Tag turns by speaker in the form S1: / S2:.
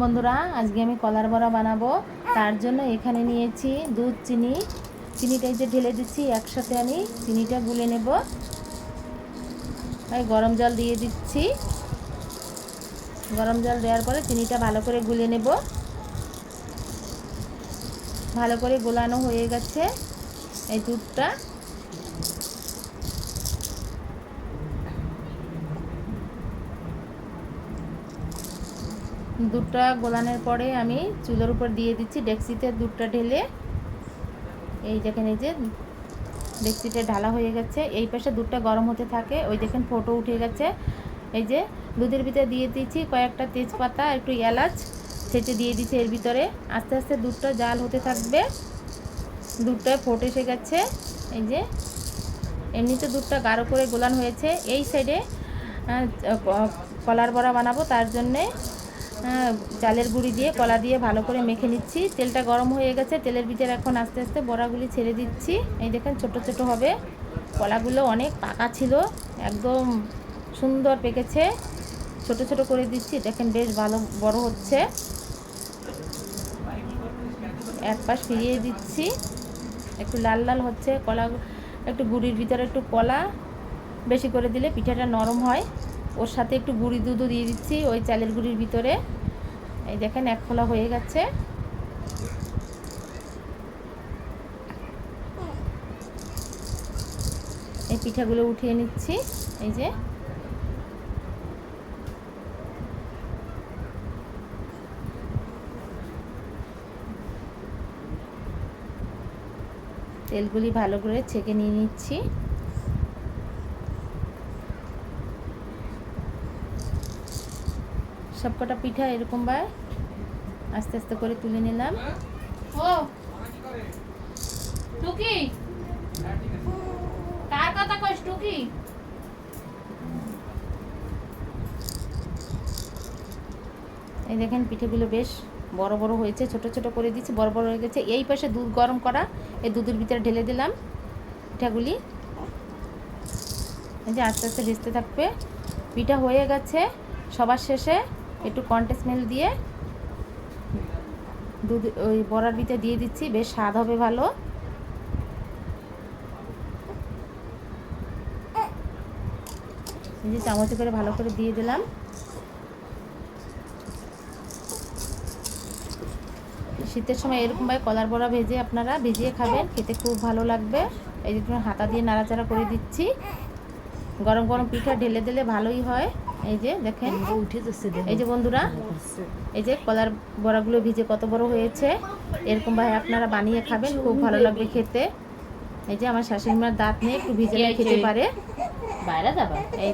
S1: বন্ধুরা, আজকে আমি কলার বড়া বানাবো। তার জন্য এখানে নিয়েছি দুধ, চিনি। চিনিটা যে ঢেলে দিচ্ছি, একসাথে আমি চিনিটা গুলে নেব। এই গরম জল দিয়ে দিচ্ছি। গরম জল দেওয়ার পরে চিনিটা ভালো করে গুলে নেব। ভালো করে গোলানো হয়ে গেছে এই দুধটা। দুধটা গোলানোর পরে আমি চুলোর উপর দিয়ে দিচ্ছি। ডেক্সিতে দুধটা ঢেলে এই দেখেন এই যে ডেক্সিতে ঢালা হয়ে গেছে। এই পাশে দুধটা গরম হতে থাকে। ওই দেখেন ফোটো উঠে গেছে। এই যে দুধের ভিতরে দিয়ে দিচ্ছি কয়েকটা তেজপাতা, একটু এলাচ ছেঁচে দিয়ে দিচ্ছি এর ভিতরে। আস্তে আস্তে দুধটা জাল হতে থাকবে। দুধটা ফোট এসে গেছে। এই যে এমনিতে দুধটা গাঢ় করে গোলান হয়েছে। এই সাইডে কলার বড়া বানাবো তার জন্যে। চালের গুঁড়ি দিয়ে, কলা দিয়ে ভালো করে মেখে নিচ্ছি। তেলটা গরম হয়ে গেছে, তেলের ভিতরে এখন আস্তে আস্তে বড়াগুলি ছেড়ে দিচ্ছি। এই দেখেন, ছোট ছোট হবে। কলাগুলো অনেক পাকা ছিল, একদম সুন্দর পেকেছে। ছোট ছোট করে দিচ্ছি দেখেন বেশ ভালো, বড় হচ্ছে। এক পাশ ফিরিয়ে দিচ্ছি। একটু লাল লাল হচ্ছে, কলা, একটু গুড়ির ভিতরে একটু কলা। বেশি করে দিলে পিঠাটা নরম হয়। ওর সাথে একটু গুঁড়ি দুধও দিয়ে দিচ্ছি, ওই চালের গুঁড়ির ভিতরে। এই দেখেন, এক খোলা হয়ে গেছে। এই পিঠাগুলো উঠিয়ে নিচ্ছি, এই যে। তেলগুলি ভালো করে ছেঁকে নিয়ে নিচ্ছি। সবকটা পিঠা এরকম ভাই। আস্তে আস্তে করে তুলে নিলাম। ও, টুকি? কার কথা টুকি? এই দেখেন পিঠেগুলো বেশ বড় বড় হয়েছে, ছোট ছোট করে দিচ্ছি বড় বড় হয়ে গেছে। এই পাশে দুধ গরম করা, এই দুধের ভিতরে ঢেলে দিলাম পিঠাগুলি। এই যে আস্তে আস্তে ভেজতে থাকবে। পিঠা হয়ে গেছে, সবার শেষে একটু কন্টেস মেল দিয়ে দুধ, ওই বড়ার ভিতরে দিয়ে দিচ্ছি, বেশ স্বাদ হবে ভালো। যে চামচে করে ভালো করে দিয়ে দিলাম। শীতের সময় এরকমভাবে কলার বড়া ভেজে আপনারা ভিজিয়ে খাবেন, খেতে খুব ভালো লাগবে। এই যে হাতা দিয়ে নাড়াচাড়া করে দিচ্ছি। গরম গরম পিঠা ঢেলে দিলে ভালোই হয়। এই যে দেখেন। এই যে বন্ধুরা এই যে কলার বড়াগুলো ভিজে কত বড় হয়েছে এরকম ভাই আপনারা বানিয়ে খাবেন খুব ভালো লাগবে খেতে। এই যে আমার শাশুড়ি মার দাঁত নেই একটু ভিজে খেতে পারে।
S2: বাইরে যাবা।
S1: এই